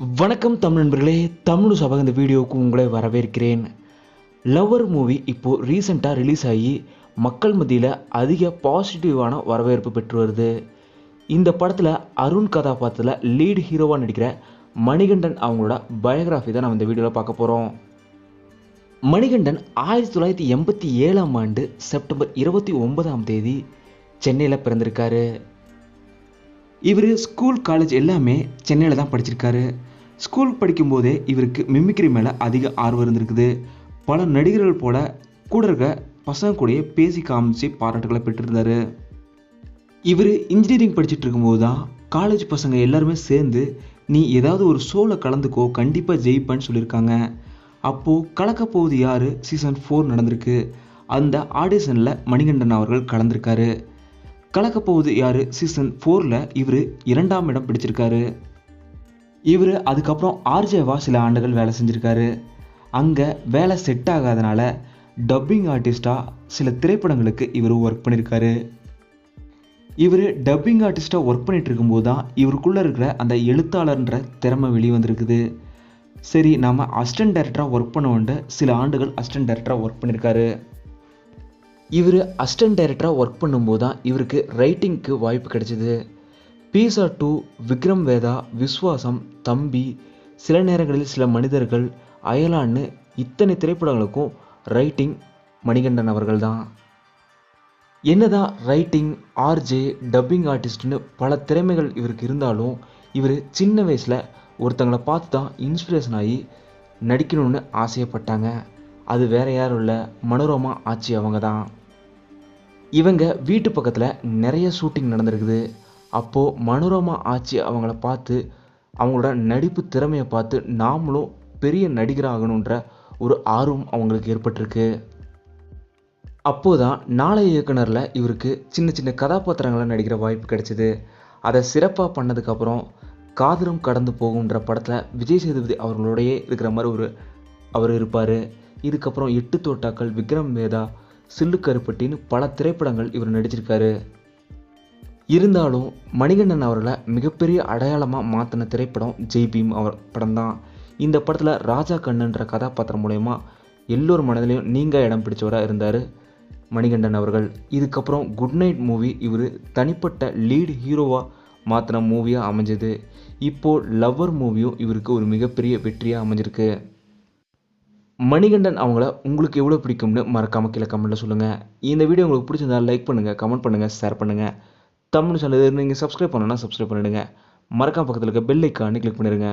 வணக்கம் தமிழ் நண்பர்களே தமிழ் சபக இந்த வீடியோவுக்கு உங்களை வரவேற்கிறேன். லவ்வர் மூவி இப்போது ரீசெண்டாக ரிலீஸ் ஆகி மக்கள் மத்தியில் அதிக பாசிட்டிவான வரவேற்பு பெற்று வருது. இந்த படத்தில் அருண் கதாபாத்திரத்தில் லீட் ஹீரோவாக நடிக்கிற மணிகண்டன் அவங்களோட பயோகிராஃபி தான் நம்ம இந்த வீடியோவில் பார்க்க போகிறோம் மணிகண்டன் ஆயிரத்தி தொள்ளாயிரத்தி எண்பத்தி ஏழாம் ஆண்டு செப்டம்பர் இருபத்தி ஒன்பதாம் தேதி சென்னையில் பிறந்திருக்காரு. இவர் ஸ்கூல் காலேஜ் எல்லாமே சென்னையில் தான் படிச்சிருக்காரு. ஸ்கூல் படிக்கும்போதே இவருக்கு மிமிக்ரி மேலே அதிக ஆர்வம் இருந்திருக்குது. பல நடிகர்கள் போல கூட இருக்க பசங்க கூடயே பேசி காமிச்சு பாராட்டுகளை பெற்றிருந்தாரு. இவர் இன்ஜினியரிங் படிச்சுட்டு இருக்கும்போது தான் காலேஜ் பசங்க எல்லாருமே சேர்ந்து நீ ஏதாவது ஒரு ஷோவில் கலந்துக்கோ கண்டிப்பாக ஜெயிப்பேன்னு சொல்லியிருக்காங்க. அப்போது கலக்க போகுது யார்? சீசன் ஃபோர் நடந்திருக்கு. அந்த ஆடிஷனில் மணிகண்டன் அவர்கள் கலந்திருக்காரு. கலக்க போகுது யார்? சீசன் ஃபோரில் இவர் இரண்டாம் இடம் பிடிச்சிருக்காரு. இவர் அதுக்கப்புறம் ஆர்ஜேவா சில ஆண்டுகள் வேலை செஞ்சுருக்காரு. அங்கே வேலை செட் ஆகாதனால டப்பிங் ஆர்டிஸ்டாக சில திரைப்படங்களுக்கு இவர் ஒர்க் பண்ணியிருக்காரு இவர் டப்பிங் ஆர்டிஸ்ட்டாக ஒர்க் பண்ணிட்டு இருக்கும்போது தான் இவருக்குள்ளே இருக்கிற அந்த எழுத்தாளர்ன்ற திறமை வெளியே வந்திருக்குது சரி நம்ம அசிஸ்டன்ட் டைரக்டராக ஒர்க் பண்ண சில ஆண்டுகள் அசிஸ்டன்ட் டைரக்டராக ஒர்க் பண்ணியிருக்காரு இவர் அசிஸ்டன்ட் டைரக்டராக ஒர்க் பண்ணும்போது தான் இவருக்கு ரைட்டிங்க்கு வாய்ப்பு கிடைச்சிது. பீசா டூ விக்ரம் வேதா விஸ்வாசம் தம்பி சில நேரங்களில் சில மனிதர்கள் அயலான்னு இத்தனை திரைப்படங்களுக்கும் ரைட்டிங் மணிகண்டன் அவர்கள் தான் என்னதான் ரைட்டிங் ஆர்ஜே டப்பிங் ஆர்டிஸ்ட்னு பல திறமைகள் இவருக்கு இருந்தாலும் இவர் சின்ன வயசில் ஒருத்தங்களை பார்த்து தான் இன்ஸ்பிரேஷன் ஆகி நடிக்கணும்னு ஆசையப்பட்டாங்க. அது வேற யாரும் இல்லை மனோரமா ஆச்சி அவங்க தான் இவங்க வீட்டு பக்கத்தில் நிறைய ஷூட்டிங் நடந்திருக்குது. அப்போது மனோரமா ஆச்சு அவங்கள பார்த்து அவங்களோட நடிப்பு திறமையை பார்த்து நாமளும் பெரிய நடிகராகணுன்ற ஒரு ஆர்வம் அவங்களுக்கு ஏற்பட்டிருக்கு. அப்போதான் நாளைய இயக்குனரில் இவருக்கு சின்ன சின்ன கதாபாத்திரங்களை நடிக்கிற வாய்ப்பு கிடைச்சிது. அதை சிறப்பாக பண்ணதுக்கப்புறம் காதலும் கடந்து போகுன்ற படத்தில் விஜய் சேதுபதி அவர்களோடையே இருக்கிற மாதிரி ஒரு அவர் இருப்பார். இதுக்கப்புறம் எட்டு தோட்டாக்கள் விக்ரம் வேதா சில்லு கருப்பட்டின்னு பல திரைப்படங்கள் இவர் நடிச்சிருக்காரு. இருந்தாலும் மணிகண்டன் அவர்களை மிகப்பெரிய அடையாளமாக மாற்றின திரைப்படம் ஜெய் பீம் அவர் படம் தான் இந்த படத்தில் ராஜா கண்ணுன்ற கதாபாத்திரம் மூலயமா எல்லோர் மனதிலையும் நீங்கள் இடம் பிடிச்சவராக இருந்தார் மணிகண்டன் அவர்கள். இதுக்கப்புறம் குட் நைட் மூவி இவர் தனிப்பட்ட லீட் ஹீரோவாக மாற்றின மூவியாக அமைஞ்சது. இப்போது லவ்வர் மூவியும் இவருக்கு ஒரு மிகப்பெரிய வெற்றியாக அமைஞ்சிருக்கு. மணிகண்டன் அவங்கள உங்களுக்கு எவ்வளோ பிடிக்கும்னு மறக்காமல் கீழே கமெண்ட்டில் சொல்லுங்கள் இந்த வீடியோ உங்களுக்கு பிடிச்சிருந்தா லைக் பண்ணுங்கள் கமெண்ட் பண்ணுங்கள் ஷேர் பண்ணுங்கள் தமிழ் சேனல் நீங்கள் சப்ஸ்கிரைப் பண்ணணும்னா சப்ஸ்கிரைப் பண்ணிவிடுங்க மறக்காம பக்கத்தில் இருக்க பெல் ஐக்கானு கிளிக் பண்ணிடுங்க.